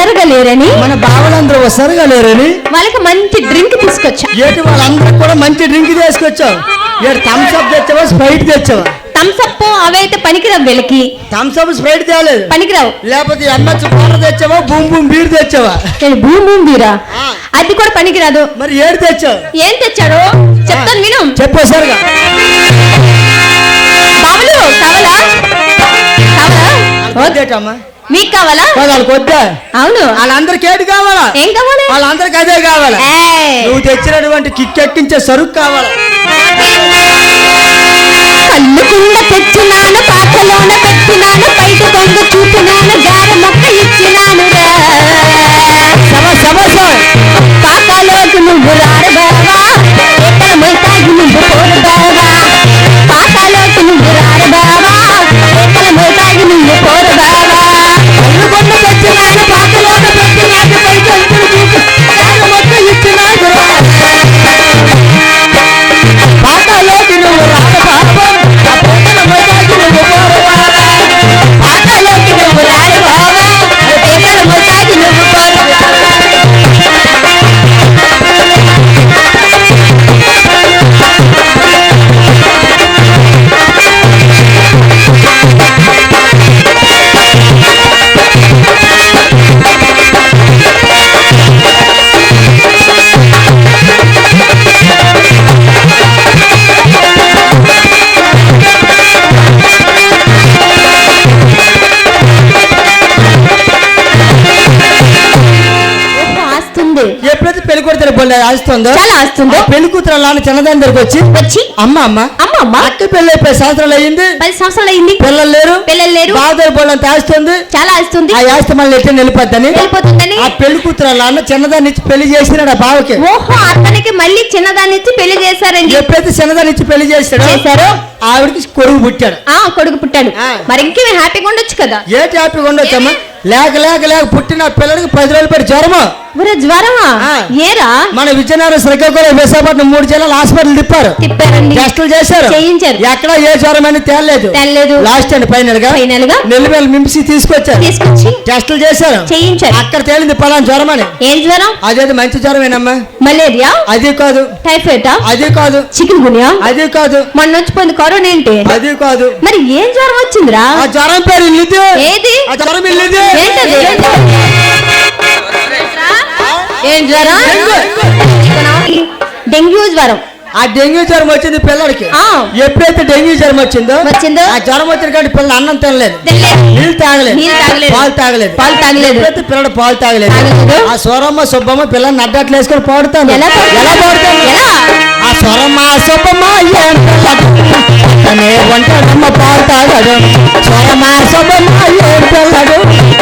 బావలు హుషారుగా లేరని మన బావలందరూ వస్తారుగా లేరని వాళ్ళకి మంచి డ్రింక్ తీసుకొచ్చా? ఏటి వాళ్ళందరూ కూడా మంచి డ్రింక్ తీసుకొచ్చావు? ఏడు థమ్స్ అప్ తెచ్చావా స్ప్రైట్ తెచ్చావా? థమ్సప్ అవైతే పనికిరావు వీళ్ళకి. థమ్స్ అప్ స్ప్రైట్ తేలేదు. పనికిరావు. లేకపోతే ఎంఎస్ కూర తెచ్చావా బూమ్ బూమ్ బీర్ తెచ్చావా? భూమి వీరా ఆ. అది కూడా పనికిరాదు. మరి ఏడు తెచ్చావు? ఏం తెచ్చాడు? చెప్తాను విను. చెప్పేసరిగా బావలు కావాలా? కావాలా? వద్దేటమ్మా మీకు కావాలా? వాళ్ళకి వద్దా? అవును. వాళ్ళందరికి ఏడు కావాలా? ఏం కావాలి? వాళ్ళందరికి అదే కావాలా? నువ్వు తెచ్చినటువంటి కిక్కెక్కించే సరుకు కావాలా? కుండ తెచ్చినాను పాకలోన పెట్టినాను బయట కొంగ చూపినాను గార మొక్క ఇచ్చినాను పాకాలోకి నువ్వు రారు బావా. బొల్ల ఆస్తుందో చాలా ఆస్తుందో పెళ్ళి కూతురు అలా చిన్నదాని దగ్గరికి వచ్చి వచ్చి అమ్మ అమ్మ అమ్మ అమ్మా. అక్క పెళ్ళి అయిపోయి సంవత్సరాలు అయ్యింది. పది సంవత్సరాలు అయింది పిల్లలు లేరు. పిల్లలు లేరు. బాధలు పడినంత ఆస్తుంది చాలా వస్తుంది ఆ ఆస్తి మళ్ళీ ఎట్లా నిలిపోద్దని. వెళ్ళిపోతుందని ఆ పెళ్ళి కూతురు అన్న చిన్నదాన్ని ఇచ్చి పెళ్ళి చేసినాడు ఆ బావకి. ఓహో అతనికి మళ్ళీ చిన్నదాన్ని ఇచ్చి పెళ్ళి చేశారండి. ఎప్పుడైతే చిన్నదాన్ని ఇచ్చి పెళ్ళి చేస్తాడో చేశారు? ఆవిడకి కొడుకు పుట్టాడు. ఆ కొడుకు పుట్టాడు. మరి ఇంకేమి హ్యాపీగా ఉండొచ్చు కదా. ఏ హ్యాపీగా ఉండొచ్చమ్మా? లేక లేక లేక పుట్టిన పిల్లలకి పది రోజులు పెట్టి జ్వరము. ఒరే జ్వరమా. ఏరా? మన విజయనగరం శ్రీకాకుళం విశాఖపట్నం మూడు జిల్లాల హాస్పిటల్ తిప్పారు. తిప్పారండి. టెస్టులు చేశారు. చేయించారు. ఎక్కడ ఏ జ్వరం అని తేలలేదు. తెల్లలేదు లాస్ట్ అండ్ ఫైనల్గా. Final గా? నెల్లిమేల మింసి తీసుకొచ్చారు. తీసుకొచ్చి టెస్టులు చేశారు. చేయించారు. అక్కడ తేలింది పలానా జ్వరం అని. ఏం జ్వరం? అదేది మంచి జ్వరమేనమ్మా. మలేరియా? అది కాదు. టైఫాయిడా? అది కాదు. చికెన్ గునియా అది కాదు. మొన్న వచ్చిపోయింది కరోనా ఏంటి? అది కాదు. మరి ఏం జ్వరం వచ్చిందిరా? ఆ జ్వరం పేరు ఇల్లుది. ఏది? ఆ జ్వరం ఇల్లుది. ఏంటది? ఏం జ్వరం డెంగ్యూ జ్వరం ఆ డెంగ్యూ జ్వరం వచ్చింది పిల్లడికి ఆ. ఎప్పుడైతే డెంగ్యూ జ్వరం వచ్చిందో వచ్చిందో ఆ జ్వరం వచ్చిన కాబట్టి పిల్లలు అన్నం తినలేదు తినలేదు. నీళ్ళు తాగలేదు నీళ్ళు తాగలేదు. పాలు తాగలేదు పాలు తాగలేదు. ఎప్పుడైతే పిల్లడు పాలు తాగలేదు తాగలేదు. ఆ స్వరమ్మ సుబ్బమ్మ పిల్లల్ని నడ్డట్లు వేసుకొని పాడుతాను ఎలా పాడుతారు? ఎలా పాడుతాను ఎలా? ఆ స్వరమ్మ సుబ్బమ్మ ఏం పిల్లడు పక్కనే వంటడమ్మ పాలు తాగడు స్వరమ్మ సుబ్బమ్మ ఏం పిల్లడు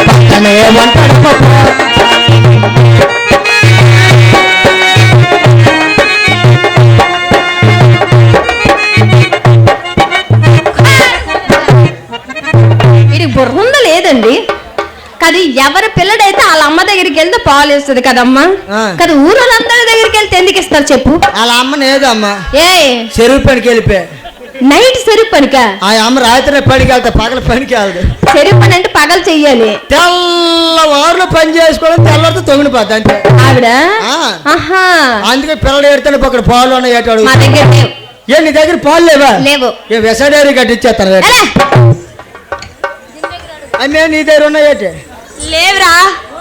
పక్కనే వంటడమ్మ పాలు పిల్లడైతే వాళ్ళ అమ్మ దగ్గరికి వెళ్తే పాలు ఇస్తుంది కదమ్మా. కదా ఊరోళ్ళందరి దగ్గరికి వెళ్తే ఎందుకు ఇస్తారు చెప్పు? వాళ్ళ అమ్మ లేదమ్మా ఏ? చెరువు పనికి వెళ్ళిపోయి. నైట్ సెరుపు పనిక? ఆ అమ్మ రాత్రి పనికి వెళ్తా పగల పనికి వెళ్దు. సెరుపు పని అంటే పగలు చెయ్యాలి. తెల్లవారులు పని చేసుకోవడం తెల్లవారితో తొగిలిపోద్ది అంతే. ఆవిడ? ఆ. ఆహా. అందుకే పిల్లలు ఏడుతాను పక్కన పాలు ఉన్నాయి ఏటాడు మా దగ్గర. ఏ నీ దగ్గర పాలు లేవా? లేవు. ఏ వెసడేరి కట్టిచ్చేస్తాను అమ్మే నీ దగ్గర ఉన్నాయేటి లేవురా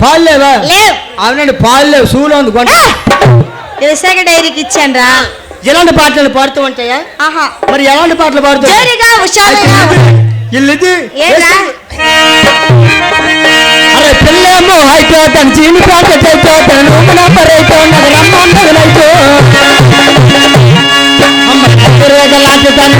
పాలు లేవా లేవు అవునండి పాలు లేవు సూలు ఉంది కొండ విశాఖ డైరీకి ఇచ్చాను రా ఎలాంటి పాటలు పాడుతూ ఉంటాయా ఆహా మరి ఎలాంటి పాటలు పాడుతూ జోరుగా హుషారుగా ఇల్లుది ఏరా అరే పిల్లేమో హైకోటన్ చీని పాట చైకోటన్ రూమ్ నంబర్ అయితే నగరమ్మ నగరైతే అమ్మ కత్తిరేగలాంటి దాన్ని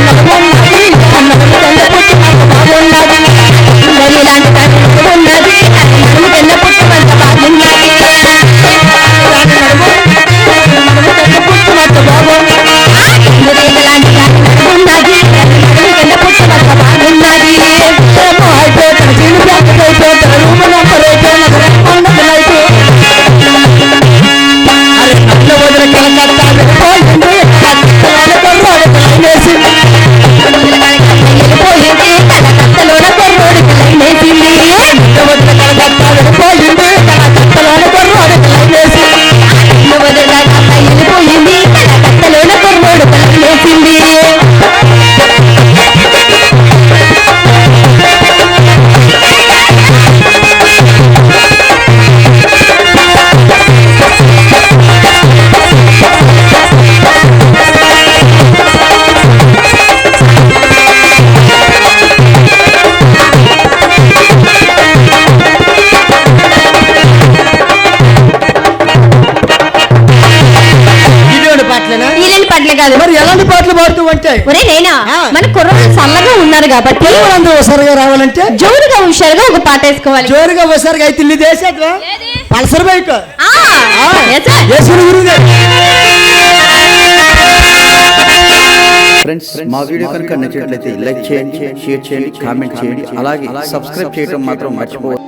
పట్ల కాదు. మరి ఎలాంటి పాటలు పాడుతూ ఉంటాయి ఒరే నేనా. మన కుర్రోళ్ళు చల్లగా ఉన్నారు కాబట్టి ఒకసారిగా రావాలంటే? జోరుగా హుషారుగా ఒక పాట వేసుకోవాలి. జోరుగా ఒకసారిగా అయితే ఇల్లు పల్సర్ బైక్. ఫ్రెండ్స్ మా వీడియో కనుక నచ్చినట్లయితే లైక్ చేయండి షేర్ చేయండి కామెంట్ చేయండి అలాగే సబ్స్క్రైబ్ చేయడం మాత్రం మర్చిపోవద్దు.